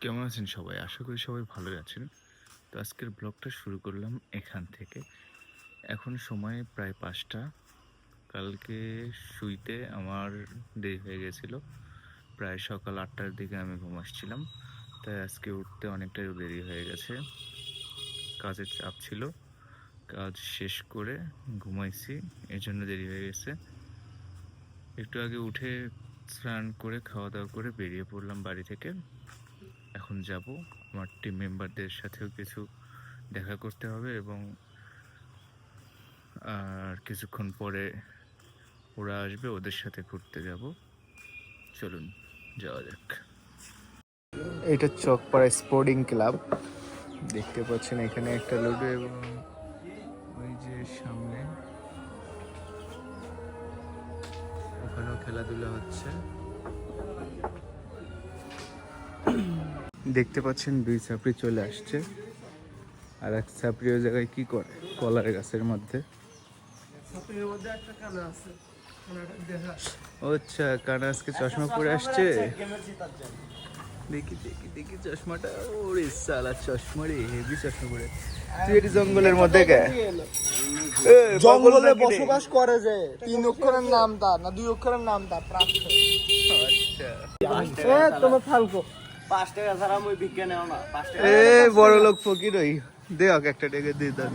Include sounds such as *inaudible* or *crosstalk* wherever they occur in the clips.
কেমন আছেন সবাই? আশা করি সবাই ভালোই আছেন। তো আজকের ব্লগটা শুরু করলাম এখান থেকে। এখন সময় প্রায় পাঁচটা। কালকে শুইতে আমার দেরি হয়ে গেছিল। প্রায় সকাল আটটার দিকে আমি ঘুম আসছিলাম। তাই আজকে উঠতে অনেকটাই দেরি হয়ে গেছে। কাজের চাপ ছিল। কাজ শেষ করে ঘুমাইছি। এই জন্য দেরি হয়ে গেছে। একটু আগে উঠে স্নান করে খাওয়া দাওয়া করে বেরিয়ে পড়লাম বাড়ি থেকে। এখন যাব। আমার টিম মেম্বারদের সাথেও কিছু দেখা করতে হবে এবং আর কিছুক্ষণ পরে ওরা আসবে, ওদের সাথে ঘুরতে যাব। চলুন, যাওয়া যাক। এটা চকপাড়া স্পোর্টিং ক্লাব। দেখতে পাচ্ছেন এখানে একটা লুডো এবং ওই যে সামনে ওখানেও খেলাধুলা হচ্ছে। দেখতে পাচ্ছেন দুই ছাপড়ি চলে আসছে। আর এক ছাপড়ি ওই জায়গায় কি করে? কলার গাছের মধ্যে। আচ্ছা কানা আজকে চশমা পরে আসছে? দেখি দেখি দেখি চশমাটা। ওরে সালা চশমা রে হেভি চশমা পরে। তুই এটি জঙ্গলের মধ্যে জঙ্গলে বসবাস করে যে তিন অক্ষরের নাম তার না দুই অক্ষরের নাম তার প্রাপ্ত আচ্ছা। তোমার ফালকো পাঁচ টাকা ছাড়া আমি বিজ্ঞান নেও না। এ বড় লোক ফকির ওই। দে ওকে একটা দিয়ে দান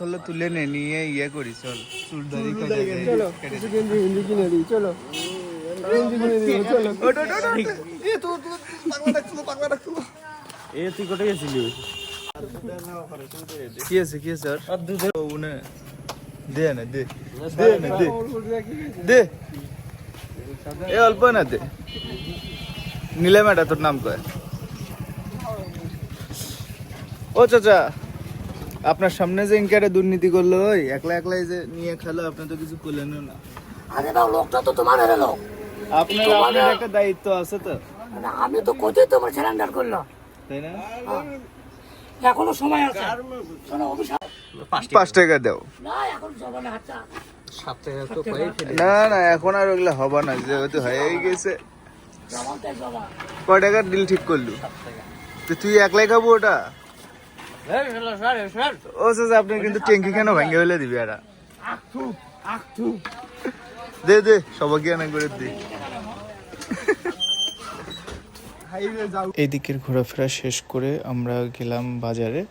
হলো তুলে নে নিয়ে ইয়ে করি চল। চুল এ তুই কোথায় গেছিলি? কি আছে কি আছে আর? ও উনে দে না দে। দে না দে। দে। এ অল্প না দে। এটা তোর নাম কয়? ও চাচা আপনার সামনে যে ইনকারে দুর্নীতি করল ওই একলা একলাই যে নিয়ে খেলো আপনি তো কিছু করলেন না। আরে বাবা লোকটা তো তোমার লোক। আপনার আপনার একটা দায়িত্ব আছে তো। আমি তো কোথায় তোমার সিলিন্ডার করলাম? তাই না? এখনও সময় আছে। শোনো অভিশাপ পাঁচ টাকা। দাও। না এখন না না এখন আর ওগুলো হবে না যেহেতু হয়ে গেছে। টাকার ডিল ঠিক করলু? তো তুই একলাই খাব ওটা? ও আপনি কিন্তু ট্যাঙ্কি কেন ভেঙে ফেলে দিবি এরা? দে দে সবাইকে এনে করে দে। হাইরে *laughs* যাও *laughs* এই দিকের ঘোরাফেরা শেষ করে আমরা গেলাম বাজারে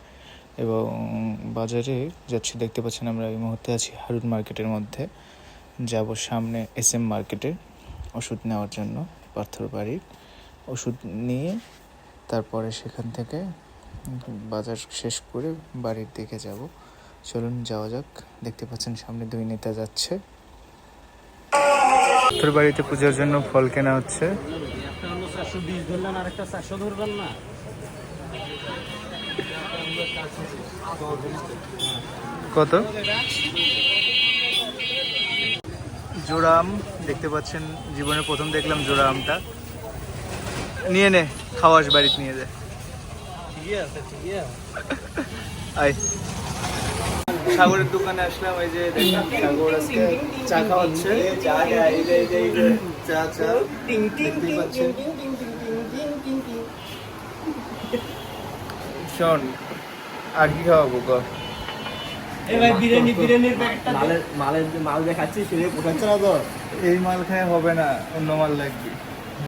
এবং বাজারে যাচ্ছি, দেখতে পাচ্ছেন আমরা এই মুহূর্তে আছি হারুন মার্কেটের মধ্যে। যাব সামনে এস এম মার্কেটে, ওষুধ নেওয়ার জন্য পাথর বাড়ির ওষুধ নিয়ে তারপরে সেখান থেকে বাজার শেষ করে বাড়ির দিকে যাব। চলুন যাওয়া যাক, দেখতে পাচ্ছেন সামনে দুই নেতা যাচ্ছে। পাথর বাড়িতে পূজার জন্য ফল কেনা হচ্ছে। চারশো বিশ ধরলেন আর একটা চারশো ধরবেন না? কত? জোড়াম দেখতে পাচ্ছেন জীবনে প্রথম দেখলাম জোড়া আমটা নিয়ে নে খাওয়াস বাড়িতে নিয়ে যায় ঠিকই আছে ঠিকই আছে। আয়। সাগরের দোকানে আসলাম এই যে সাগর আজকে চা খাওয়াচ্ছে। চা চা চা দেখতেই পাচ্ছেন। শোন আর কি খাওয়াবো এই মাল খায় হবে না অন্য মাল লাগবে।